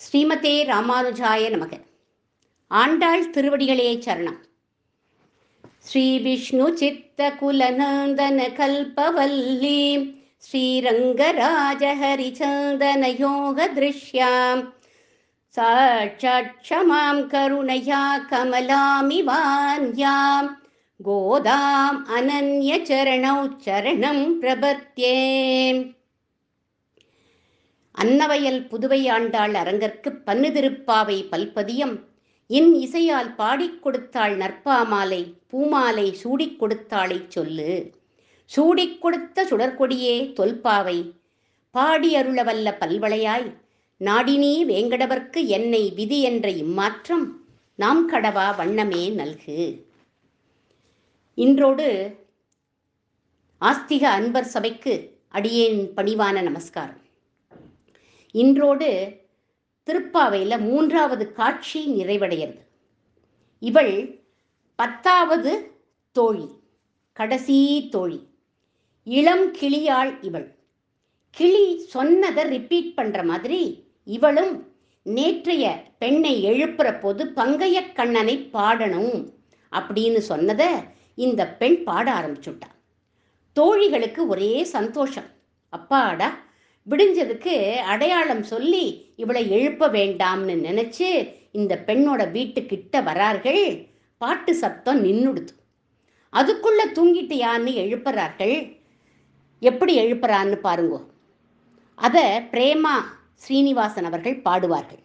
ஸ்ரீமதே ராமானுஜாய நமக. ஆண்டாள் திருவடிகளே சரணம். ஸ்ரீ விஷ்ணு சித்த குலநந்தன கல்பவல்லி ஸ்ரீரங்கராஜ ஹரிச்சந்தன யோக திருஷ்யாம். சாட்சாட்சமாம் க்ஷமாம் கருணையா கமலாமிவான்யாம் கோதாம் அனன்ய சரணௌ சரணம் பிரபத்யே. அன்னவயல் புதுவை ஆண்டாள் அரங்கற்கு பன்னு திருப்பாவை பல்பதியம். இன் இசையால் பாடிக் கொடுத்தாள் நற்பாமாலை பூமாலை சூடிக் கொடுத்தாளைச் சொல்லு. சூடிக் கொடுத்த சுடற்கொடியே தொல்பாவை. பாடி அருளவல்ல பல்வளையாய். நாடினீ வேங்கடவர்க்கு என்னை விதி என்ற இம்மாற்றம். நாம் கடவா வண்ணமே நல்கு. இன்றோடு ஆஸ்திக அன்பர் சபைக்கு அடியேன் பணிவான நமஸ்காரம். இன்றோடு திருப்பாவையில் மூன்றாவது காட்சி நிறைவடைகிறது. இவள் பத்தாவது தோழி கடைசி தோழி இளம் கிளியாள் இவள். கிளி சொன்னதை ரிப்பீட் பண்ணுற மாதிரி இவளும் நேற்றைய பெண்ணை எழுப்புற போது பங்கைய கண்ணனை பாடணும் அப்படின்னு சொன்னதை இந்த பெண் பாட ஆரம்பிச்சுட்டா. தோழிகளுக்கு ஒரே சந்தோஷம். அப்பாடா விடிஞ்சதுக்கு அடையாளம் சொல்லி இவளை எழுப்ப வேண்டாம்னு நினைச்சு இந்த பெண்ணோட வீட்டுக்கிட்ட வரார்கள். பாட்டு சத்தம் நின்னுடுது. அதுக்குள்ள தூங்கிட்டியான்னு எழுப்புறார்கள். எப்படி எழுப்புறான்னு பாருங்க. அதை பிரேமா ஸ்ரீனிவாசன் அவர்கள் பாடுவார்கள்.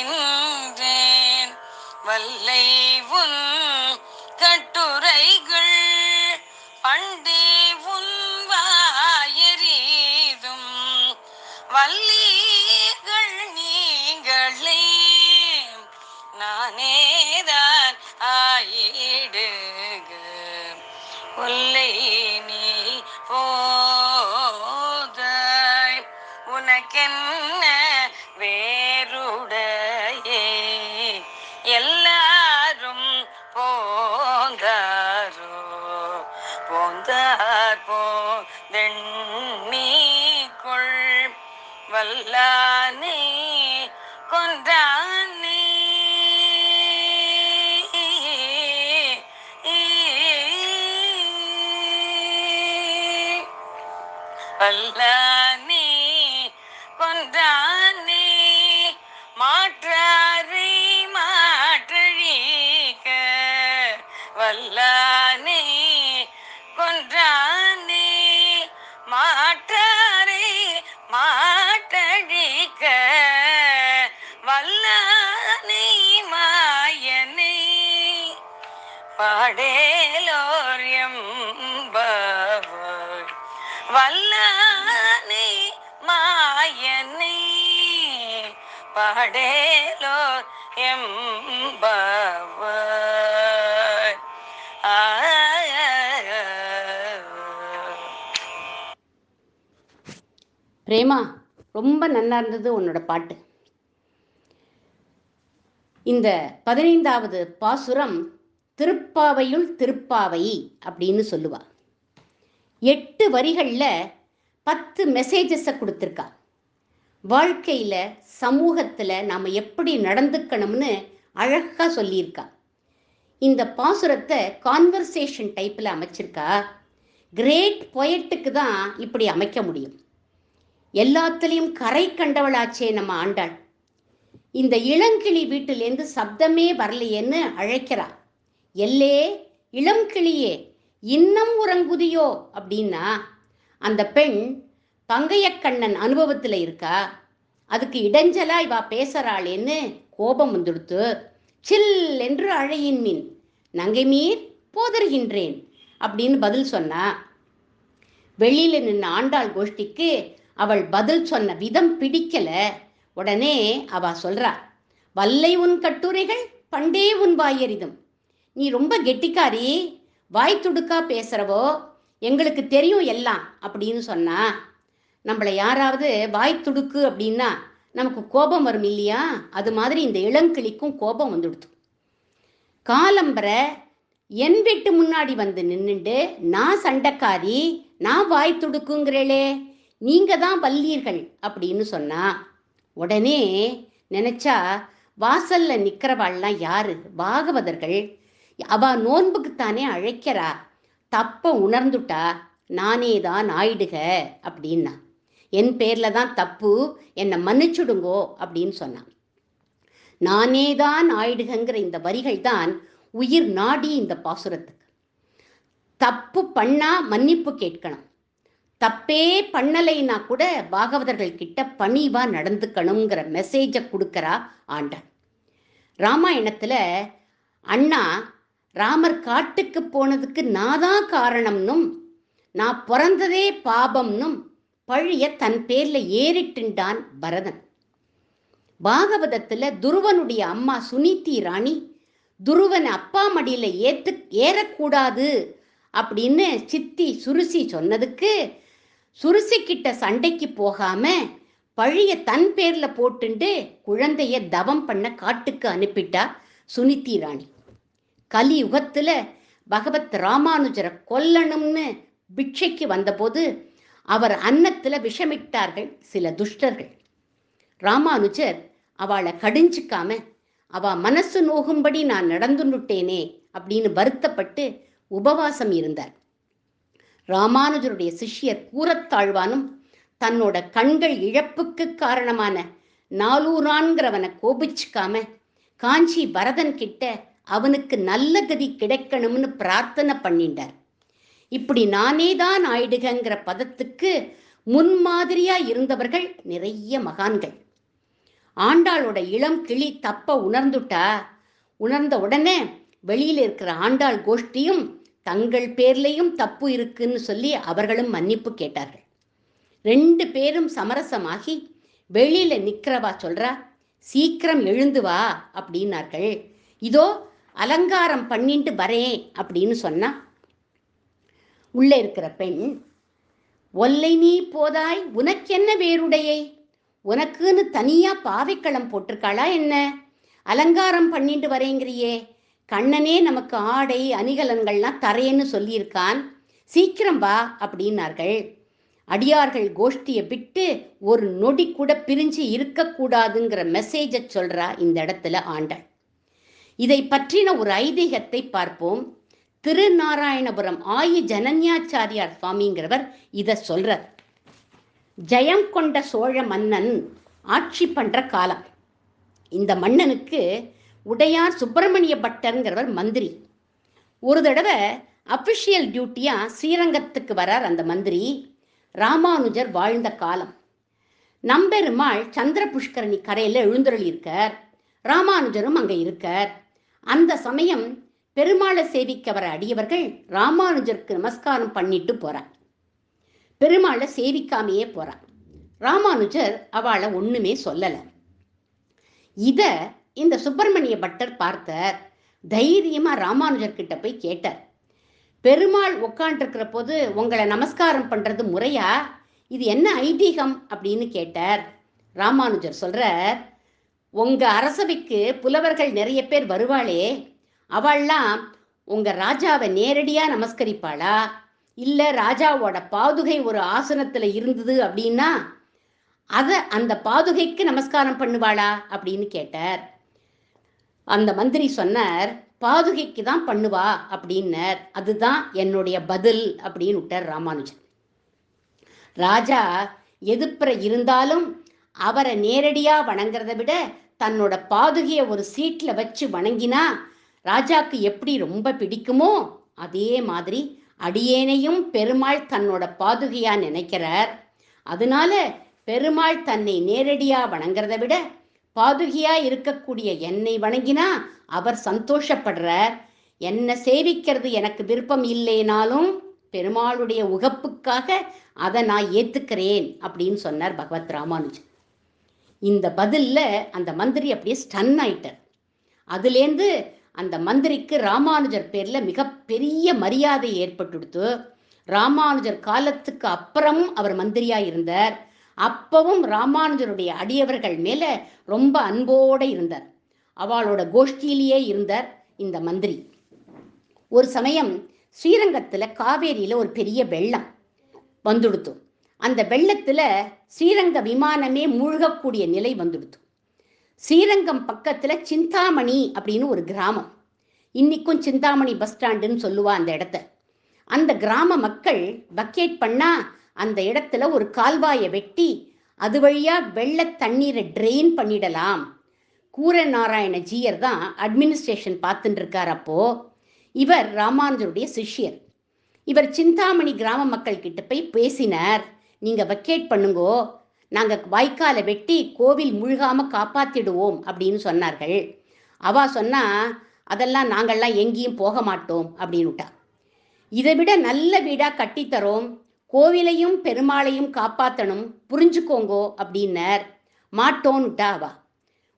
போதற்கின்றேன் வல்லானே பாடேலோர் எம்பவர். வல்லானை மாயனை படேலோர் எம்பவர். ஆ. பிரேமா ரொம்ப நல்லா இருந்தது உன்னோட பாட்டு. இந்த பதினைந்தாவது பாசுரம் திருப்பாவையுள் திருப்பாவை அப்படின்னு சொல்லுவா. எட்டு வரிகளில் பத்து மெசேஜஸை கொடுத்துருக்கா. வாழ்க்கையில் சமூகத்தில் நாம் எப்படி நடந்துக்கணும்னு அழகாக சொல்லியிருக்கா. இந்த பாசுரத்தை கான்வர்சேஷன் டைப்பில் அமைச்சிருக்கா. கிரேட் பொயட்டுக்கு தான் இப்படி அமைக்க முடியும். எல்லாத்துலேயும் கரை கண்டவளாச்சே நம்ம ஆண்டாள். இந்த இளங்கிளி வீட்டிலேருந்து சப்தமே வரலையேன்னு அழைக்கிறா. எல்லே இளம் கிளியே இன்னம் உறங்குதியோ? அப்படின்னா அந்த பெண் பங்கையக்கண்ணன் அனுபவத்தில் இருக்கா? அதுக்கு இடைஞ்சலா இவா பேசுறாளேன்னு கோபம் வந்துடுத்து சில் என்று அழையின் மின் நங்கை மீர் போதறுகின்றேன் அப்படின்னு பதில் சொன்னா வெளியில நின்ன ஆண்டாள் கோஷ்டிக்கு அவள் பதில் சொன்ன விதம் பிடிக்கல. உடனே அவ சொல்றா வல்லை உன் கட்டுரைகள் பண்டே உன் வாயறிதும். நீ ரொம்ப கெட்டிக்காரி வாய் துடுக்கா பேசுறவோ எங்களுக்கு தெரியும் எல்லாம் அப்படின்னு சொன்னா நம்மளை யாராவது வாய் துடுக்கு அப்படின்னா நமக்கு கோபம் வரும் இல்லையா? அது மாதிரி இந்த இளங்கிளிக்கும் கோபம் வந்துடுது. காலம்பரை என் வீட்டு முன்னாடி வந்து நின்றுண்டு நான் சண்டைக்காரி நான் வாய் துடுக்குங்கிறேளே நீங்க தான் வல்லீர்கள் அப்படின்னு சொன்னா உடனே நினைச்சா வாசல்ல நிக்கிறவாள்லாம் யாரு? பாகவதர்கள். அவ நோன்புக்குத்தானே அழைக்கிறா. தப்ப உணர்ந்துட்டா. நானே தான் ஆயிடுக அப்படின்னா. என் பேர்ல தான் தப்பு. என்னை மன்னிச்சுடுங்கோ அப்படின்னு சொன்னான். நானே தான் ஆயிடுகங்கிற இந்த வரிகள் தான் உயிர் நாடி இந்த பாசுரத்துக்கு. தப்பு பண்ணா மன்னிப்பு கேட்கணும். தப்பே பண்ணலைன்னா கூட பாகவதர்கள் கிட்ட பணிவா நடந்துக்கணுங்கிற மெசேஜை கொடுக்கறா ஆண்டன் ராமாயணத்துல அண்ணா ராமர் காட்டுக்கு போனதுக்கு நான் தான் காரணம்னும் நான் பிறந்ததே பாபம்னும் பழிய தன் பேர்ல ஏறிட்டுண்டான் பரதன். பாகவதத்துல துருவனுடைய அம்மா சுனிதி ராணி துருவன் அப்பா மடியில ஏத்து ஏறக்கூடாது அப்படின்னு சித்தி சுருசி சொன்னதுக்கு சுருசி கிட்ட சண்டைக்கு போகாம பழிய தன் பேர்ல போட்டுண்டு குழந்தைய தவம் பண்ண காட்டுக்கு அனுப்பிட்டா சுனிதி ராணி. கலியுகத்துல பகவத் ராமானுஜரை கொல்லணும்னு பிட்சைக்கு வந்தபோது அவர் அன்னத்துல விஷமிட்டார்கள் சில துஷ்டர்கள். ராமானுஜர் அவளை கடிஞ்சிக்காம அவ மனசு நோகும்படி நான் நடந்துட்டேனே அப்படின்னு வருத்தப்பட்டு உபவாசம் இருந்தார். ராமானுஜருடைய சிஷ்யர் கூறத்தாழ்வானும் தன்னோட கண்கள் இழப்புக்கு காரணமான நாலூரான்கிறவனை கோபிச்சுக்காம காஞ்சி பரதன் கிட்ட அவனுக்கு நல்ல கதி கிடைக்கணும்னு பிரார்த்தனை பண்ணிட்டார் இப்படி நானே தான் ஆயிடுகங்கிற பதத்துக்கு முன்மாதிரியா இருந்தவர்கள் நிறைய மகான்கள். ஆண்டாளோட இளம் கிளி தப்ப உணர்ந்துட்டா உணர்ந்த உடனே வெளியில இருக்கிற ஆண்டாள் கோஷ்டியும் தங்கள் பேர்லையும் தப்பு இருக்குன்னு சொல்லி அவர்களும் மன்னிப்பு கேட்டார்கள். ரெண்டு பேரும் சமரசமாகி வெளியில நிக்கிறவா சொல்றா சீக்கிரம் எழுந்து வா அப்படின்னார்கள். இதோ அலங்காரம் பண்ணிட்டு வரேன் அப்படின்னு சொன்னா உள்ளே இருக்கிற பெண் ஒல்லை நீ போதாய் உனக்கென்ன வேறுடையை? உனக்குன்னு தனியா பாவைக்களம் போட்டிருக்காளா என்ன? அலங்காரம் பண்ணிட்டு வரேங்கிறியே. கண்ணனே நமக்கு ஆடை அணிகலன்கள்லாம் தரேன்னு சொல்லியிருக்கான். சீக்கிரம் வா அப்படின்னார்கள். அடியார்கள் கோஷ்டியை விட்டு ஒரு நொடி கூட பிரிஞ்சு இருக்கக்கூடாதுங்கிற மெசேஜை சொல்றா இந்த இடத்துல ஆண்டாள். இதை பற்றின ஒரு ஐதீகத்தை பார்ப்போம். திருநாராயணபுரம் ஆயி ஜனன்யாச்சாரியார் சுவாமிங்கிறவர் இதை சொல்றார். ஜெயம் கொண்ட சோழ மன்னன் ஆட்சி பண்ற காலம். இந்த மன்னனுக்கு உடையார் சுப்பிரமணிய பட்டருங்கிறவர் மந்திரி. ஒரு தடவை அபிஷியல் டியூட்டியா ஸ்ரீரங்கத்துக்கு வரார் அந்த மந்திரி. ராமானுஜர் வாழ்ந்த காலம். நம்பெருமாள் சந்திர புஷ்கரணி கரையில் எழுந்தருளி இருக்கார் ராமானுஜரும் அங்கே இருக்கார். அந்த சமயம் பெருமாளை சேவிக்க வர அடியவர்கள் ராமானுஜருக்கு நமஸ்காரம் பண்ணிட்டு போறார். பெருமாளை சேவிக்காமையே போறார். ராமானுஜர் அவளை ஒண்ணுமே சொல்லல. இத இந்த சுப்பிரமணிய பட்டர் பார்த்தார். தைரியமா ராமானுஜர் கிட்ட போய் கேட்டார். பெருமாள் உட்காண்டிருக்கிற போது உங்களை நமஸ்காரம் பண்றது முறையா? இது என்ன ஐதீகம்? அப்படின்னு கேட்டார். ராமானுஜர் சொல்றார் உங்க அரசவைக்கு புலவர்கள் நிறைய பேர் வருவாளே அவள்லாம் உங்க ராஜாவை நேரடியா நமஸ்கரிப்பாளா? இல்ல ராஜாவோட பாதுகை ஒரு ஆசனத்துல இருந்தது அப்படின்னா அத அந்த பாதுகைக்கு நமஸ்காரம் பண்ணுவாளா அப்படின்னு கேட்டார். அந்த மந்திரி சொன்னார் பாதுகைக்கு தான் பண்ணுவா அப்படின்னார். அதுதான் என்னுடைய பதில் அப்படின்னு விட்டார் ராமானுஜன் ராஜா எதிர்ப்புற இருந்தாலும் அவரை நேரடியாக வணங்குறத விட தன்னோட பாதுகையை ஒரு சீட்டில் வச்சு வணங்கினா ராஜாக்கு எப்படி ரொம்ப பிடிக்குமோ அதே மாதிரி அடியேனையும் பெருமாள் தன்னோட பாதுகையா நினைக்கிறார். அதனால பெருமாள் தன்னை நேரடியா வணங்குறத விட பாதுகையா இருக்கக்கூடிய என்னை வணங்கினா அவர் சந்தோஷப்படுறார். என்ன சேவிக்கிறது எனக்கு விருப்பம் இல்லைனாலும் பெருமாளுடைய உகப்புக்காக அதை நான் ஏத்துக்கிறேன் அப்படின்னு சொன்னார் பகவத் ராமானுஜன் இந்த பதில்ல அந்த மந்திரி அப்படியே ஸ்டன் ஆயிட்டார். அதுலேருந்து அந்த மந்திரிக்கு ராமானுஜர் பேர்ல மிகப்பெரிய மரியாதை ஏற்பட்டுடுத்து ராமானுஜர் காலத்துக்கு அப்புறமும் அவர் மந்திரியா இருந்தார். அப்பவும் ராமானுஜருடைய அடியவர்கள் மேல ரொம்ப அன்போட இருந்தார். அவளோட கோஷ்டியிலேயே இருந்தார் இந்த மந்திரி. ஒரு சமயம் ஸ்ரீரங்கத்துல காவேரியில ஒரு பெரிய வெள்ளம் வந்துடுத்தும் அந்த வெள்ளத்துல ஸ்ரீரங்க விமானமே மூழ்கக்கூடிய நிலை வந்துடுது. ஸ்ரீரங்கம் பக்கத்துல சிந்தாமணி அப்படின்னு ஒரு கிராமம். இன்னைக்கும் சிந்தாமணி பஸ் ஸ்டாண்டுன்னு சொல்லுவா அந்த இடத்த. அந்த கிராம மக்கள் பக்கெட் பண்ணா அந்த இடத்துல ஒரு கால்வாயை வெட்டி அது வழியா வெள்ள தண்ணீரை ட்ரெயின் பண்ணிடலாம். கூர நாராயண ஜீயர் தான் அட்மினிஸ்ட்ரேஷன் பார்த்துட்டு இருக்கார் அப்போ. இவர் ராமானுஜருடைய சிஷ்யர். இவர் சிந்தாமணி கிராம மக்கள் கிட்ட போய் பேசினார். நீங்க வக்கேட் பண்ணுங்கோ. நாங்க வாய்க்காலை வெட்டி கோவில் முழுகாம காப்பாத்திடுவோம் அப்படின்னு சொன்னார்கள். அவ சொன்னா அதெல்லாம் நாங்கள்லாம் எங்கேயும் போக மாட்டோம் அப்படின்னுட்டா. இதை விட நல்ல வீடா கட்டித்தரோம் கோவிலையும் பெருமாளையும் காப்பாத்தணும். புரிஞ்சுக்கோங்கோ அப்படின்னார். மாட்டோன்னுட்டா அவா.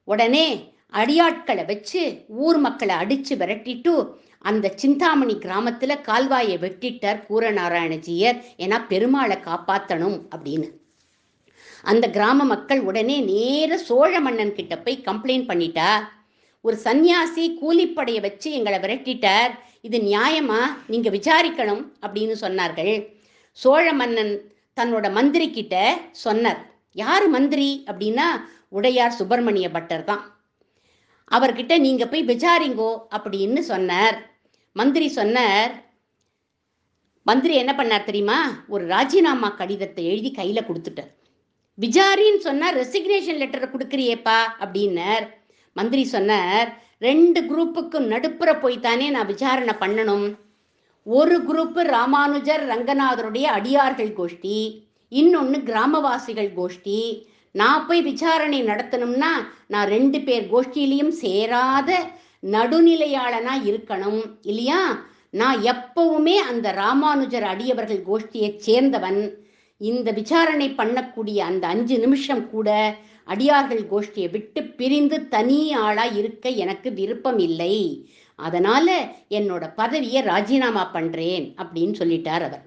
உடனே அடியாட்களை வச்சு ஊர் மக்களை அடிச்சு விரட்டிட்டு அந்த சிந்தாமணி கிராமத்துல கால்வாயை வெட்டிட்டார் கூரநாராயணஜியர். ஏன்னா பெருமாளை காப்பாத்தணும் அப்படின்னு. அந்த கிராம மக்கள் உடனே நேர சோழ மன்னன் கிட்ட போய் கம்ப்ளைண்ட் பண்ணிட்டா. ஒரு சந்நியாசி கூலிப்படையை வச்சு எங்களை விரட்டிட்டார். இது நியாயமா? நீங்க விசாரிக்கணும் அப்படின்னு சொன்னார்கள். சோழ மன்னன் தன்னோட மந்திரி கிட்ட சொன்னார். யாரு மந்திரி? அப்படின்னா உடையார் சுப்பிரமணிய பட்டர் தான். அவர்கிட்ட நீங்க போய் விசாரிங்கோ அப்படின்னு சொன்னார். மந்திரி சொன்னார் மந்திரி என்ன பண்ணார் தெரியுமா? ஒரு ராஜினாமா கடிதத்தை எழுதி கையில கொடுத்துட்டார். விசாரின்னு சொன்னார் ரெசிக்னேஷன் லெட்டரை கொடுக்குறியேப்பா அப்படின்னார். மந்திரி சொன்னார் ரெண்டு குரூப்புக்கும் நடுப்புற தானே நான் விசாரணை பண்ணணும். ஒரு குரூப் ராமானுஜர் ரங்கநாதருடைய அடியார்கள் கோஷ்டி இன்னொன்று கிராமவாசிகள் கோஷ்டி. நான் போய் விசாரணை நடத்தணும்னா நான் ரெண்டு பேர் கோஷ்டியிலையும் சேராத நடுநிலையாளனா இருக்கணும் இல்லையா? நான் எப்பவுமே அந்த ராமானுஜர் அடியவர்கள் கோஷ்டியை சேர்ந்தவன். இந்த விசாரணை பண்ணக்கூடிய அந்த அஞ்சு நிமிஷம் கூட அடியார்கள் கோஷ்டியை விட்டு பிரிந்து தனி ஆளா இருக்க எனக்கு விருப்பம் இல்லை. அதனால என்னோட பதவியை ராஜினாமா பண்றேன் அப்படின்னு சொல்லிட்டார் அவர்.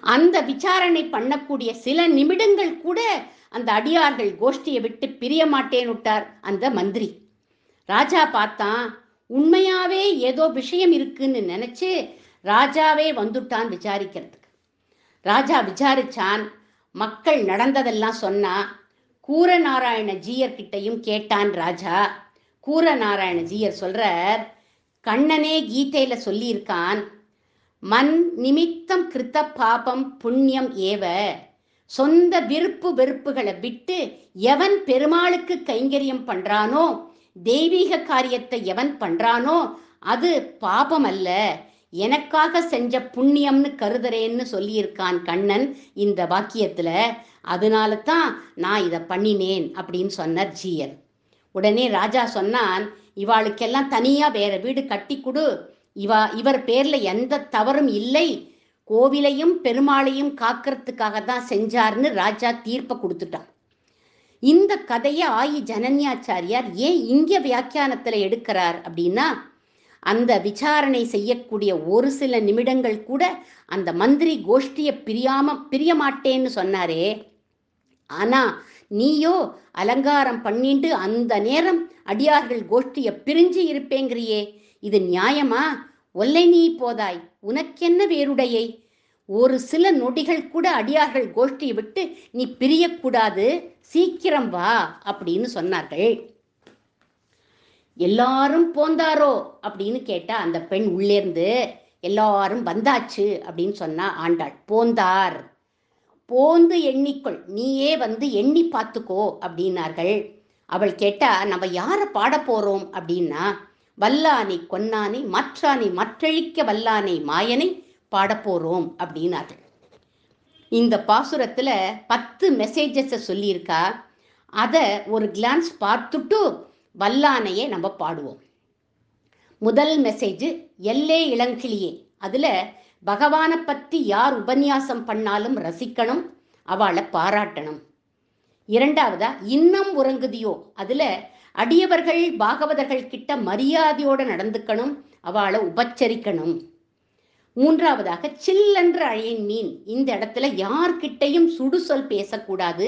அந்த விசாரணை பண்ணக்கூடிய சில நிமிடங்கள் கூட அந்த அடியார்கள் கோஷ்டியை விட்டு பிரிய மாட்டேன் விட்டார். அந்த மந்திரி. ராஜா பார்த்தான் உண்மையாவே ஏதோ விஷயம் இருக்குன்னு நினைச்சு ராஜாவே வந்துட்டான் விசாரிக்கிறதுக்கு. ராஜா விசாரிச்சான் மக்கள் நடந்ததெல்லாம் சொன்னா கூரநாராயண ஜீயர் கிட்டையும் கேட்டான் ராஜா. கூரநாராயண ஜீயர் சொல்றார் கண்ணனே கீதையில சொல்லியிருக்கான் மண் நிமித்தம் கிருத்த பாபம் புண்ணியம் ஏவ சொந்த விருப்பு வெறுப்புகளை விட்டு எவன் பெருமாளுக்கு கைங்கரியம் பண்றானோ தெய்வீக காரியத்தை எவன் பண்றானோ அது பாபம் அல்ல எனக்காக செஞ்ச புண்ணியம்னு கருதுறேன்னு சொல்லியிருக்கான் கண்ணன் இந்த வாக்கியத்துல. அதனால தான் நான் இதை பண்ணினேன் அப்படின்னு சொன்னார் ஜீயர். உடனே ராஜா சொன்னான் இவாளுக்கெல்லாம் தனியா வேற வீடு கட்டி கொடு. இவா இவர் பேர்ல எந்த தவறும் இல்லை. கோவிலையும் பெருமாளையும் காக்கிறதுக்காக தான் செஞ்சார்னு ராஜா தீர்ப்பை கொடுத்துட்டான். இந்த கதையை ஆயி ஜனன்யாச்சாரியார் ஏன் இங்க வியாக்கியானத்துல எடுக்கிறார் அப்படின்னா அந்த விசாரணை செய்யக்கூடிய ஒரு சில நிமிடங்கள் கூட அந்த மந்திரி கோஷ்டியை பிரியாம பிரிய மாட்டேன்னு சொன்னாரே. ஆனா நீயோ அலங்காரம் பண்ணிட்டு அந்த நேரம் அடியார்கள் கோஷ்டிய பிரிஞ்சு இருப்பேங்கிறியே. இது நியாயமா? ஒல்லை நீ போதாய். உனக்கென்ன வேறுடையை? ஒரு சில நொடிகள் கூட அடியார்கள் கோஷ்டியை விட்டு நீ பிரியக்கூடாது சீக்கிரம் வா அப்படின்னு சொன்னார்கள். எல்லாரும் போந்தாரோ அப்படின்னு கேட்டா அந்த பெண் உள்ளேர்ந்து எல்லாரும் வந்தாச்சு அப்படின்னு சொன்னா ஆண்டாள் போந்தார். போந்து எண்ணிக்கொள் நீயே வந்து எண்ணி பார்த்துக்கோ அப்படின்னார்கள். அவள் கேட்டா நம்ம யாரை பாட போறோம் அப்படின்னா வல்லானை கொன்னானை மற்றானை மற்றழிக்க வல்லானை மாயனை பாடப்போகிறோம் அப்படின்னார்கள். இந்த பாசுரத்தில் பத்து மெசேஜஸை சொல்லியிருக்கா. அதை ஒரு கிளான்ஸ் பார்த்துட்டு வல்லானையே நம்ம பாடுவோம். முதல் மெசேஜ் எல்லே இளங்கிளியே. அதில் பகவானை பற்றி யார் உபன்யாசம் பண்ணாலும் ரசிக்கணும் அவளை பாராட்டணும். இரண்டாவதா இன்னும் உறங்குதியோ. அதில் அடியவர்கள் பாகவதர்கள் கிட்ட மரியாதையோடு நடந்துக்கணும் அவளை உபச்சரிக்கணும். மூன்றாவதாக சில்லென்ற அழையின் மீன் இந்த இடத்துல யார்கிட்டையும் சுடுசொல் பேசக்கூடாது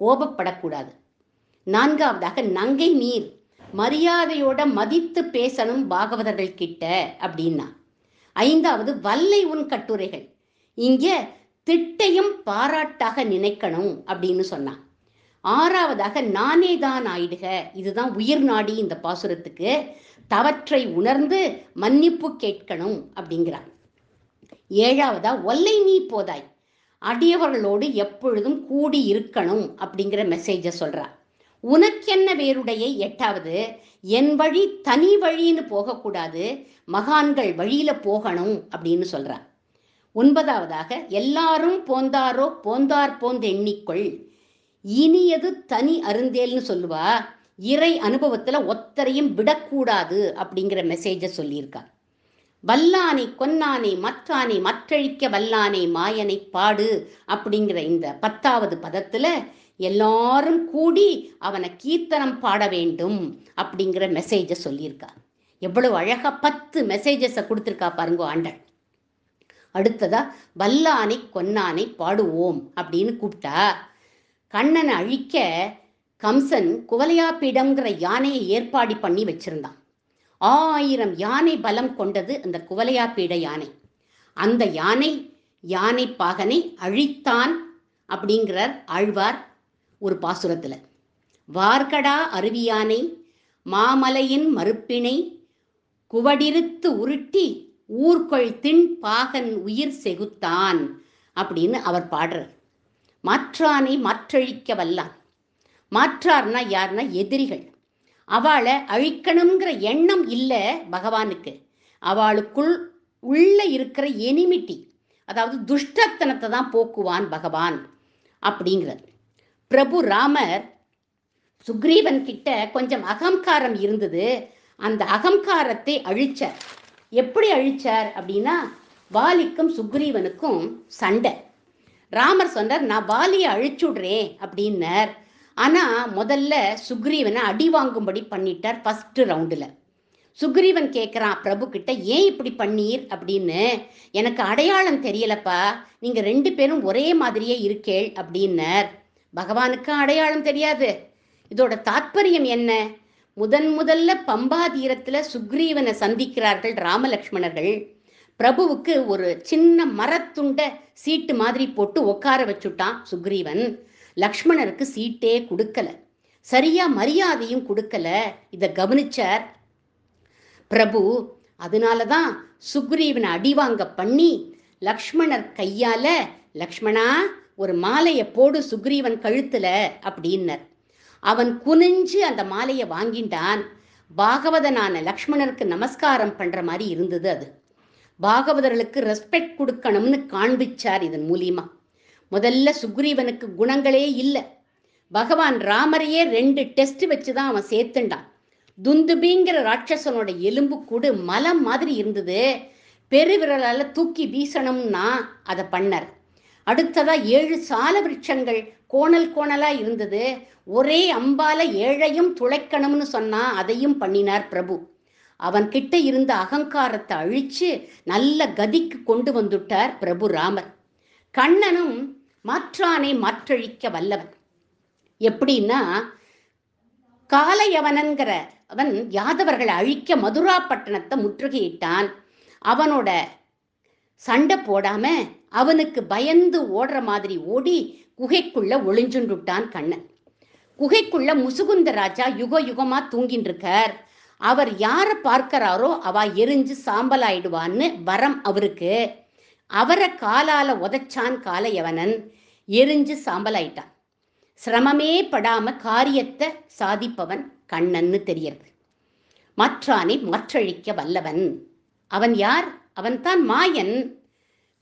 கோபப்படக்கூடாது. நான்காவதாக நங்கை நீர் மரியாதையோட மதித்து பேசணும் பாகவதர்கள் கிட்ட அப்படின்னா. ஐந்தாவது வல்லை உன் கட்டுரைகள் இங்க திட்டையும் பாராட்டாக நினைக்கணும் அப்படின்னு சொன்னான். ஆறாவதாக நானே தான் ஆயிடுக இதுதான் உயிர் நாடி இந்த பாசுரத்துக்கு. தவற்றை உணர்ந்து மன்னிப்பு கேட்கணும் அப்படிங்கிறான். ஏழாவதா ஒல்லை நீ போதாய். அடியவர்களோடு எப்பொழுதும் கூடி இருக்கணும் அப்படிங்கிற மெசேஜை சொல்றா. உனக்கென்ன வேறுடைய? எட்டாவது என் வழி தனி வழின்னு போகக்கூடாது. மகான்கள் வழியில போகணும் அப்படின்னு சொல்றா. ஒன்பதாவதாக எல்லாரும் போந்தாரோ போந்தார் போந்த எண்ணிக்கொள். இனியது தனி அருந்தேல்னு சொல்லுவா. இறை அனுபவத்துல ஒத்தரையும் விடக்கூடாது அப்படிங்கிற மெசேஜை சொல்லியிருக்கா. வல்லானை கொன்னானை மற்றானை மற்றழிக்க வல்லானை மாயனை பாடு அப்படிங்கிற இந்த பத்தாவது பதத்துல எல்லாரும் கூடி அவனை கீர்த்தனம் பாட வேண்டும் அப்படிங்கிற மெசேஜை சொல்லியிருக்கா. எவ்வளவு அழகா பத்து மெசேஜஸை கொடுத்துருக்கா பாருங்க ஆண்டல் அடுத்ததா வல்லானை கொன்னானை பாடுவோம் அப்படின்னு கூப்பிட்டா கண்ணனை அழிக்க கம்சன் குவலையாப்பீடம்ங்கிற யானையை ஏற்பாடு பண்ணி வச்சிருந்தான். ஆயிரம் யானை பலம் கொண்டது அந்த குவலையாப்பீட யானை. அந்த யானை யானை பாகனை அழித்தான் அப்படிங்கிறார் ஆழ்வார் ஒரு பாசுரத்தில். வார்கடா அருவியானை மாமலையின் மறுப்பினை குவடிருத்து உருட்டி ஊர்கொள் திண் பாகன் உயிர் செகுத்தான் அப்படின்னு அவர் பாடுறார். மாற்றானை மாற்றழிக்க வல்லான். மாற்றார்னா யாருன்னா எதிரிகள். அவளை அழிக்கணுங்கிற எண்ணம் இல்லை பகவானுக்கு. அவளுக்குள் உள்ள இருக்கிற எனிமிட்டி அதாவது துஷ்டத்தனத்தை தான் போக்குவான் பகவான் அப்படிங்கிறது. பிரபு ராமர் சுக்ரீவன் கிட்ட கொஞ்சம் அகங்காரம் இருந்தது. அந்த அகங்காரத்தை அழிச்சார். எப்படி அழிச்சார் அப்படின்னா வாலிக்கும் சுக்ரீவனுக்கும் சண்டை. ராமர் சொன்னார் நான் வாலியை அழிச்சுடுறேன் அப்படின்னார். ஆனால் முதல்ல சுக்ரீவனை அடி வாங்கும்படி பண்ணிட்டார் ஃபர்ஸ்ட் ரவுண்டில் சுக்ரீவன் கேட்குறான் பிரபு கிட்ட ஏன் இப்படி பண்ணீர்? அப்படின்னு. எனக்கு அடையாளம் தெரியலப்பா. நீங்கள் ரெண்டு பேரும் ஒரே மாதிரியே இருக்கேள் அப்படின்னார். பகவானுக்கு அடையாளம் தெரியாது. இதோட தாத்பரியம் என்ன? முதன் முதல்ல பம்பா தீரத்துல சுக்ரீவனை சந்திக்கிறார்கள் ராமலக்ஷ்மணர்கள். பிரபுவுக்கு ஒரு சின்ன மரத்துண்ட சீட்டு மாதிரி போட்டு உட்கார வச்சுட்டான் சுக்ரீவன். லக்ஷ்மணருக்கு சீட்டே கொடுக்கல. சரியா மரியாதையும் கொடுக்கல. இதை கவனிச்சார். பிரபு அதனால தான் சுக்ரீவனை அடிவாங்க பண்ணி லக்ஷ்மணர் கையால லக்ஷ்மணா ஒரு மாலையை போடு சுக்ரீவன் கழுத்துல அப்படின்னர். அவன் குனிஞ்சு அந்த மாலையை வாங்கிட்டான். பாகவதனான லக்ஷ்மணருக்கு நமஸ்காரம் பண்ற மாதிரி இருந்தது அது. பாகவதர்களுக்கு ரெஸ்பெக்ட் கொடுக்கணும்னு காண்பிச்சார் இதன் மூலியமா. முதல்ல சுக்ரீவனுக்கு குணங்களே இல்லை. பகவான் ராமரையே ரெண்டு டெஸ்ட் வச்சு தான் அவன் சேர்த்துண்டான். துந்துபிங்கிற ராட்சசனோட எலும்பு கூடு மலம் மாதிரி இருந்தது. பெருவிரலால் தூக்கி வீசணும்னா அதை பண்ணார். அடுத்ததா ஏழு சால விருட்சங்கள் கோணல் கோணலா இருந்தது. ஒரே அம்பால ஏழையும் துளைக்கணும்னு சொன்னா அதையும் பண்ணினார் பிரபு. அவன் கிட்ட இருந்த அகங்காரத்தை அழிச்சு நல்ல கதிக்கு கொண்டு வந்துட்டார் பிரபு ராமர். கண்ணனும் மாற்றானை மாற்றழிக்க வல்லவன். எப்படின்னா காலையவனங்கிற அவன் யாதவர்களை அழிக்க மதுரா பட்டணத்தை முற்றுகையிட்டான். அவனோட சண்டை போடாம அவனுக்கு பயந்து ஓடுற மாதிரி ஓடி குகைக்குள்ள ஒளிஞ்சுண்டுட்டான் கண்ணன். குகைக்குள்ள முசுகுந்த ராஜா யுக யுகமா தூங்கின்னு இருக்கார் அவர் யாரை பார்க்கறாரோ அவ எரிஞ்சு சாம்பல் ஆயிடுவான்னு வரம் அவருக்கு. அவரை காலால உதைச்சான் காலையவனன் எரிஞ்சு சாம்பலாயிட்டான். சிரமமே படாம காரியத்தை சாதிப்பவன் கண்ணன்னு தெரியறது மாற்றானை மாற்றழிக்க வல்லவன். அவன் யார்? அவன்தான் மாயன்.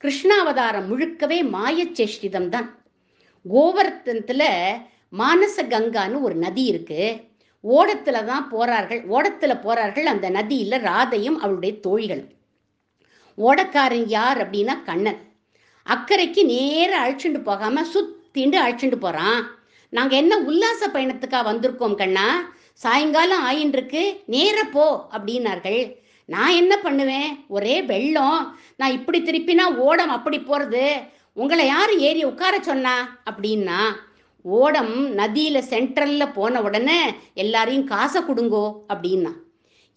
கிருஷ்ணாவதாரம் முழுக்கவே மாயச்சேஷ்டிதம் தான் கோவர்த்தனத்துல மானச கங்கான்னு ஒரு நதி இருக்கு. ஓடத்துல தான் போறார்கள் ஓடத்துல போறார்கள் அந்த நதியில ராதையும் அவளுடைய தோழிகளும். ஓடக்காரன் யார் அப்படின்னா கண்ணன். அக்கறைக்கு நேராக அழைச்சிட்டு போகாம சுத்திண்டு அழைச்சிட்டு போறான். நாங்க என்ன உல்லாச பயணத்துக்கா வந்திருக்கோம் கண்ணா? சாயங்காலம் ஆயின்னு இருக்கு நேர போ அப்படின்னார்கள். நான் என்ன பண்ணுவேன்? ஒரே வெள்ளம். நான் இப்படி திருப்பினா ஓடம் அப்படி போறது. உங்களை யார் ஏறி உட்கார சொன்னா? அப்படின்னா ஓடம் நதியில சென்ட்ரல்ல போன உடனே எல்லாரையும் காசை கொடுங்கோ அப்படின்னா.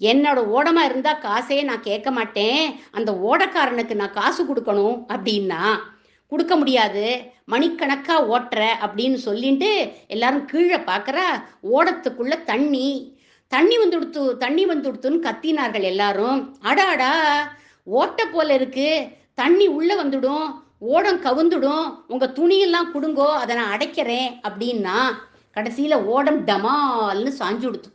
என்னோட ஓடமா இருந்தா காசே நான் கேட்க மாட்டேன். அந்த ஓடக்காரனுக்கு நான் காசு கொடுக்கணும் அப்படின்னா கொடுக்க முடியாது. மணிக்கணக்கா ஓட்டுற அப்படின்னு சொல்லிட்டு எல்லாரும் கீழே பார்க்குற ஓடத்துக்குள்ள தண்ணி தண்ணி வந்துடுத்து தண்ணி வந்துடுத்துன்னு கத்தினார்கள் எல்லாரும். அடாடா ஓட்ட போல இருக்கு. தண்ணி உள்ள வந்துடும் ஓடம் கவுந்துடும். உங்க துணியெல்லாம் கொடுங்கோ அதை நான் அடைக்கிறேன் அப்படின்னா கடைசியில ஓடம் டமால்னு சாஞ்சு கொடுத்து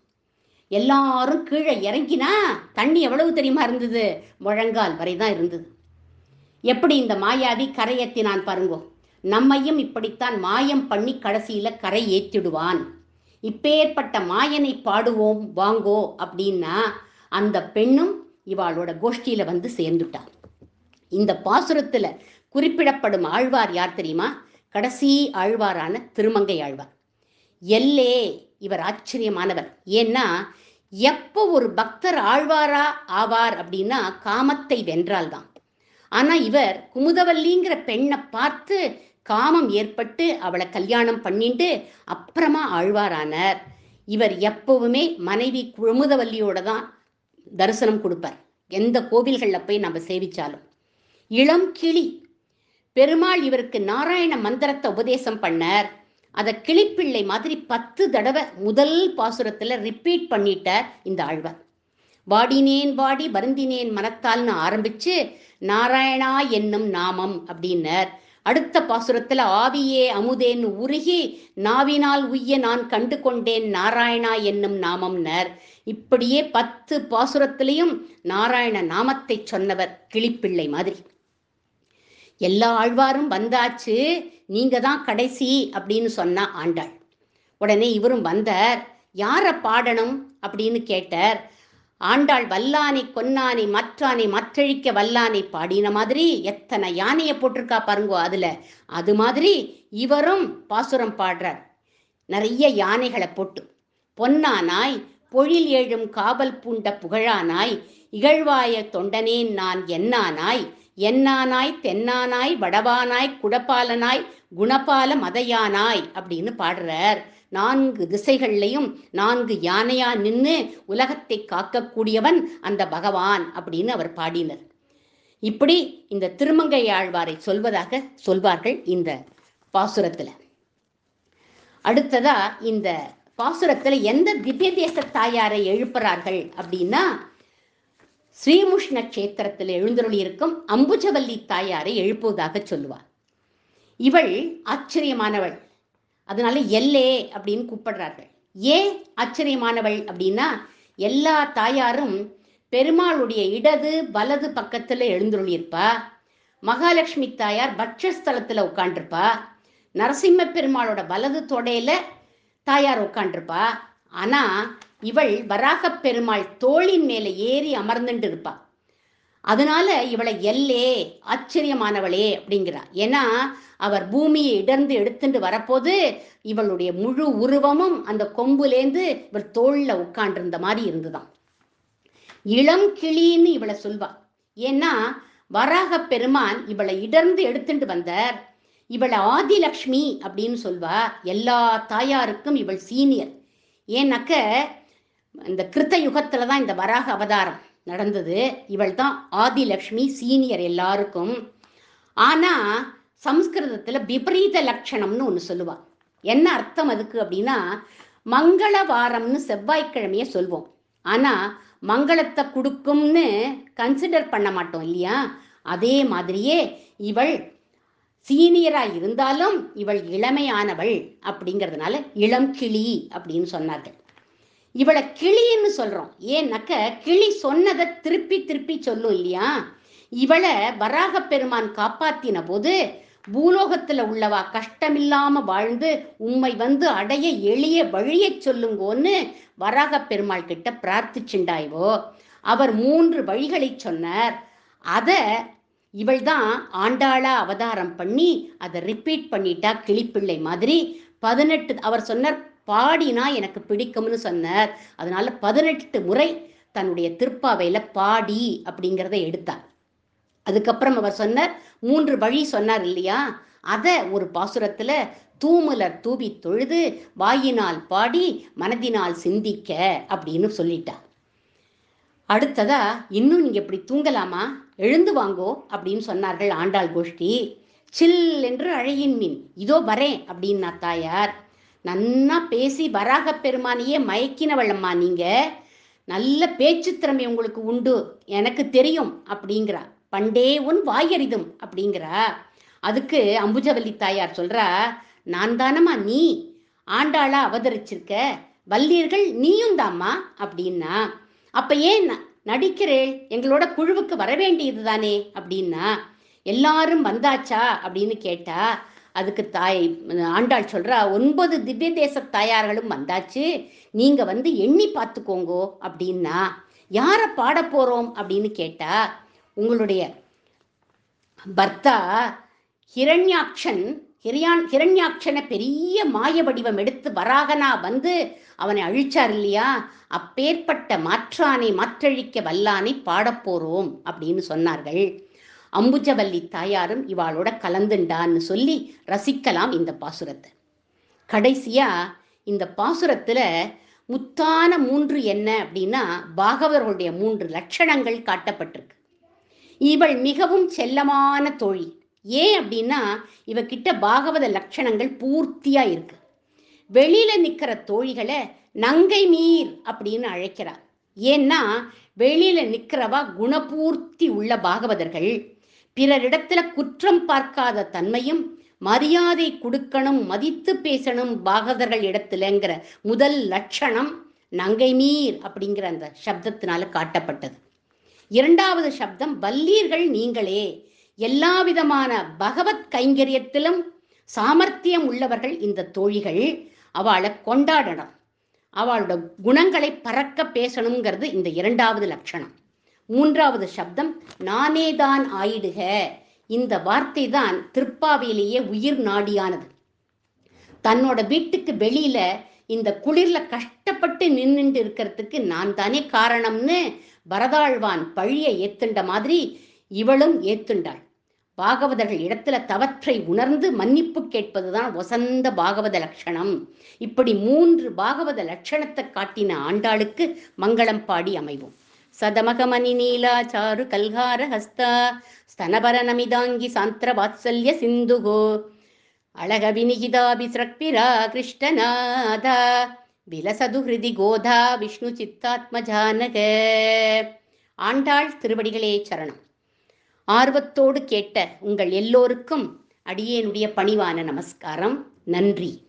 எல்லாரும் கீழே இறங்கினா தண்ணி எவ்வளவு தெரியுமா இருந்தது? முழங்கால் வரை தான் இருந்தது. எப்படி இந்த மாயாவி கரையேத்தினான் பாருங்கோ. நம்மையும் இப்படித்தான் மாயம் பண்ணி கடைசியில கரை ஏத்திடுவான். இப்பேற்பட்ட மாயனை பாடுவோம் வாங்கோ அப்படின்னா அந்த பெண்ணும் இவாளோட கோஷ்டியில வந்து சேர்ந்துட்டா. இந்த பாசுரத்துல குறிப்பிடப்படும் ஆழ்வார் யார் தெரியுமா? கடைசி ஆழ்வாரான திருமங்கை ஆழ்வார். எல்லே இவர் ஆச்சரியமானவர். ஏன்னா எப்போ ஒரு பக்தர் ஆழ்வாரா ஆவார் அப்படின்னா காமத்தை வென்றால்தான். ஆனா இவர் குமுதவல்லிங்கிற பெண்ணை பார்த்து காமம் ஏற்பட்டு அவளை கல்யாணம் பண்ணிட்டு அப்புறமா ஆழ்வாரானார். இவர் எப்பவுமே மனைவி குமுதவல்லியோட தான் தரிசனம் கொடுப்பார். எந்த கோவில்களில் போய் நம்ம சேவிச்சாலும். இளம் கிளி. பெருமாள் இவருக்கு நாராயண மந்திரத்தை உபதேசம் பண்ணார். அதை கிளிப்பிள்ளை மாதிரி பத்து தடவை முதல் பாசுரத்துல ரிப்பீட் பண்ணிட்டார் இந்த ஆழ்வார். வாடினேன் வாடி வருந்தினேன் மனத்தால்னு ஆரம்பிச்சு நாராயணா என்னும் நாமம் அப்படின்னர். அடுத்த பாசுரத்துல ஆவியே அமுதேன்னு உருகி நாவினால் உய்ய நான் கண்டு கொண்டேன் நாராயணா என்னும் நாமம்னர். இப்படியே பத்து பாசுரத்திலையும் நாராயண நாமத்தை சொன்னவர் கிளிப்பிள்ளை மாதிரி. எல்லா ஆழ்வாரும் வந்தாச்சு நீங்க தான் கடைசி அப்படின்னு சொன்னா ஆண்டாள். உடனே இவரும் வந்தார் யார பாடணும்? அப்படின்னு கேட்டார். ஆண்டாள் வல்லானை கொன்னானை மற்றானை மற்றழிக்க வல்லானை பாடின மாதிரி எத்தனை யானையை போட்டிருக்கா பாருங்கோ அதுல. அது மாதிரி இவரும் பாசுரம் பாடுறார். நிறைய யானைகளை போட்டு. பொன்னானாய் பொழில் எழும் காவல் பூண்ட புகழானாய் இகழ்வாய தொண்டனேன் நான் என்னானாய் என்னானாய் தென்னானாய் வடவானாய் குடப்பாலனாய் குணபால மதையானாய் அப்படின்னு பாடுறார். நான்கு திசைகள்லையும் நான்கு யானையா நின்று உலகத்தை காக்கக்கூடியவன் அந்த பகவான் அப்படின்னு அவர் பாடினர். இப்படி இந்த திருமங்கை ஆழ்வாரை சொல்வதாக சொல்வார்கள் இந்த பாசுரத்துல. அடுத்ததா இந்த பாசுரத்துல எந்த திவ்ய தேச தாயாரை எழுப்புறார்கள் அப்படின்னா ஸ்ரீமுஷ்ண கஷேத்திரத்தில் எழுந்தருளியிருக்கும் அம்புஜவல்லி தாயாரை எழுப்புவதாக சொல்லுவார். இவள் ஆச்சரியமானவள். அதனால எல்லே அப்படின்னு கூப்பிடுறார்கள். ஏன் ஆச்சரியமானவள் அப்படின்னா எல்லா தாயாரும் பெருமாளுடைய இடது வலது பக்கத்துல எழுந்துருளியிருப்பா. மகாலட்சுமி தாயார் பட்சஸ்தலத்துல உட்காண்டிருப்பா நரசிம்ம பெருமாளோட வலது தொடையில தாயார் உட்காண்டிருப்பா ஆனா இவள் வராகப் பெருமாள் தோளின் மேலே ஏறி அமர்ந்துட்டு இருப்பா அதனால இவளை எல்லே ஆச்சரியமானவளே அப்படிங்கிறா. ஏன்னா அவர் பூமியை இடர்ந்து எடுத்துட்டு வரப்போது இவளுடைய முழு உருவமும் அந்த கொம்புலேந்து இவள் தோல்ல உட்காண்டிருந்த மாதிரி இருந்துதான். இளம் கிளின்னு இவளை சொல்வா. ஏன்னா வராக பெருமான் இவளை இடர்ந்து எடுத்துட்டு வந்தார். இவளை ஆதிலக்ஷ்மி அப்படின்னு சொல்வா. எல்லா தாயாருக்கும் இவள் சீனியர். ஏன்னாக்க இந்த கிருத்த யுகத்துல தான் இந்த வராக அவதாரம் நடந்தது. இவள் தான் ஆதிலக்ஷ்மி சீனியர் எல்லாருக்கும். ஆனா சம்ஸ்கிருதத்துல விபரீத லட்சணம்னு ஒன்று சொல்லுவா. என்ன அர்த்தம் அதுக்கு அப்படின்னா மங்களவாரம்னு செவ்வாய்க்கிழமைய சொல்வோம். ஆனா மங்களத்தை கொடுக்கும்னு கன்சிடர் பண்ண மாட்டோம் இல்லையா? அதே மாதிரியே இவள் சீனியரா இருந்தாலும் இவள் இளமையானவள் அப்படிங்கிறதுனால இளம் கிளி அப்படின்னு சொன்னார்கள். இவளை கிளின்னு சொல்றோம். ஏன்னாக்க கிளி சொன்னதை திருப்பி திருப்பி சொல்லும் இல்லையா? இவளை வராக பெருமான் காப்பாத்தின போது பூலோகத்துல உள்ளவா கஷ்டமில்லாம வாழ்ந்து உம்மை வந்து அடைய எளிய வழியை சொல்லுங்கோன்னு வராக பெருமாள் கிட்ட பிரார்த்திச்சுண்டாய்வோ. அவர் மூன்று வழிகளை சொன்னார். அத இவள் தான் ஆண்டாளா அவதாரம் பண்ணி அதை ரிப்பீட் பண்ணிட்டா கிளிப்பிள்ளை மாதிரி. பதினெட்டு அவர் சொன்னார் பாடினா எனக்கு பிடிக்கும்னு சொன்னார். அதனால பதினெட்டு முறை தன்னுடைய திருப்பாவையில பாடி அப்படிங்கிறத எடுத்தார். அதுக்கப்புறம் அவர் சொன்னார் மூன்று வழி சொன்னார் இல்லையா? அதை ஒரு பாசுரத்துல தூமுலர் தூவி தொழுது வாயினால் பாடி மனதினால் சிந்திக்க அப்படின்னு சொல்லிட்டார். அடுத்ததா இன்னும் நீங்க இப்படி தூங்கலாமா? எழுந்து வாங்கோ அப்படின்னு சொன்னார்கள் ஆண்டாள் கோஷ்டி. சில் என்று அழையின் மின். இதோ வரேன் அப்படின்னா தாயார். நன்னா பேசி வராக பெருமானையே மயக்கினவளம்மா நீங்க. நல்ல பேச்சு திறமை உங்களுக்கு உண்டு. எனக்கு தெரியும் அப்படிங்கிறா. பண்டே உன் வாயறிதும் அப்படிங்கிறா. அதுக்கு அம்புஜவல்லி தாயார் சொல்றா நான் தானம்மா நீ? ஆண்டாளா அவதரிச்சிருக்க. வல்லீர்கள் நீயும் தாம்மா? அப்படின்னா அப்ப ஏன் ந- நடிக்கிறேள்? எங்களோட குழுவுக்கு வர வேண்டியது தானே அப்படின்னா எல்லாரும் வந்தாச்சா? அப்படின்னு கேட்டா அதுக்கு தாய் ஆண்டாள் சொல்கிறா ஒன்பது திவ்ய தேச தாயார்களும் வந்தாச்சு. நீங்கள் வந்து எண்ணி பார்த்துக்கோங்கோ அப்படின்னா யாரை பாட போகிறோம் அப்படின்னு கேட்டால் உங்களுடைய பர்த்தா ஹிரண்யாக்ஷன் ஹிரியான் ஹிரண்யாக்ஷனை பெரிய மாய வடிவம் எடுத்து வராகனா வந்து அவனை அழிச்சார் இல்லையா? அப்பேற்பட்ட மாற்றானை மாற்றழிக்க வல்லானை பாடப்போறோம் அப்படின்னு சொன்னார்கள். அம்புஜவல்லி தாயாரும் இவாளோட கலந்துண்டான்னு சொல்லி ரசிக்கலாம் இந்த பாசுரத்தை. கடைசியா இந்த பாசுரத்துல முத்தான மூன்று என்ன அப்படின்னா பாகவர்களுடைய மூன்று லட்சணங்கள் காட்டப்பட்டிருக்கு. இவள் மிகவும் செல்லமான தோழி. ஏன் அப்படின்னா இவகிட்ட பாகவத லட்சணங்கள் பூர்த்தியா இருக்கு. வெளியில நிக்கிற தோழிகளை நங்கை மீர் அப்படின்னு அழைக்கிறார். ஏன்னா வெளியில நிக்கிறவா குணபூர்த்தி உள்ள பாகவதர்கள். பிறரிடத்துல குற்றம் பார்க்காத தன்மையும் மரியாதை கொடுக்கணும் மதித்து பேசணும் பாகவதர்கள் இடத்துலங்கிற முதல் லட்சணம் நங்கை நீர் அப்படிங்கிற அந்த சப்தத்தினால காட்டப்பட்டது. இரண்டாவது சப்தம் வல்லீர்கள் நீங்களே. எல்லா விதமான பகவத் கைங்கரியத்திலும் சாமர்த்தியம் உள்ளவர்கள் இந்த தோழிகள். அவளை கொண்டாடணும். அவளோட குணங்களை பறக்க பேசணுங்கிறது இந்த இரண்டாவது லட்சணம். மூன்றாவது சப்தம் நானேதான் ஆயிடுக. இந்த வார்த்தை தான் திருப்பாவையிலேயே உயிர் நாடியானது. தன்னோட வீட்டுக்கு வெளியில இந்த குளிர்ல கஷ்டப்பட்டு நின்றுட்டு இருக்கிறதுக்கு நான் தானே காரணம்னு பரதாழ்வான் பழிய ஏத்துண்ட மாதிரி இவளும் ஏத்துண்டாள். பாகவதர்கள் இடத்துல தவற்றை உணர்ந்து மன்னிப்பு கேட்பதுதான் வசந்த பாகவத லட்சணம். இப்படி மூன்று பாகவத லட்சணத்தை காட்டின ஆண்டாளுக்கு மங்களம் பாடி அமைவோம். சதமகமணி நீலாச்சாரு கல்கார ஹஸ்தா ஸ்தனபர நமிதாங்கி சாந்திர कल्हारहस्ता स्तनपरनमिदाङ्गि सान्त्रवात्सल्य सिन्धुः अलगविनिहिताभिसृक्पिरा कृष्णनादा விலசது ஹிருதி கோதா விஷ்ணு சித்தாத்மஜானக ஆண்டாள் திருவடிகளே சரணம். ஆர்வத்தோடு கேட்ட உங்கள் எல்லோருக்கும் அடியேனுடைய பணிவான நமஸ்காரம். நன்றி.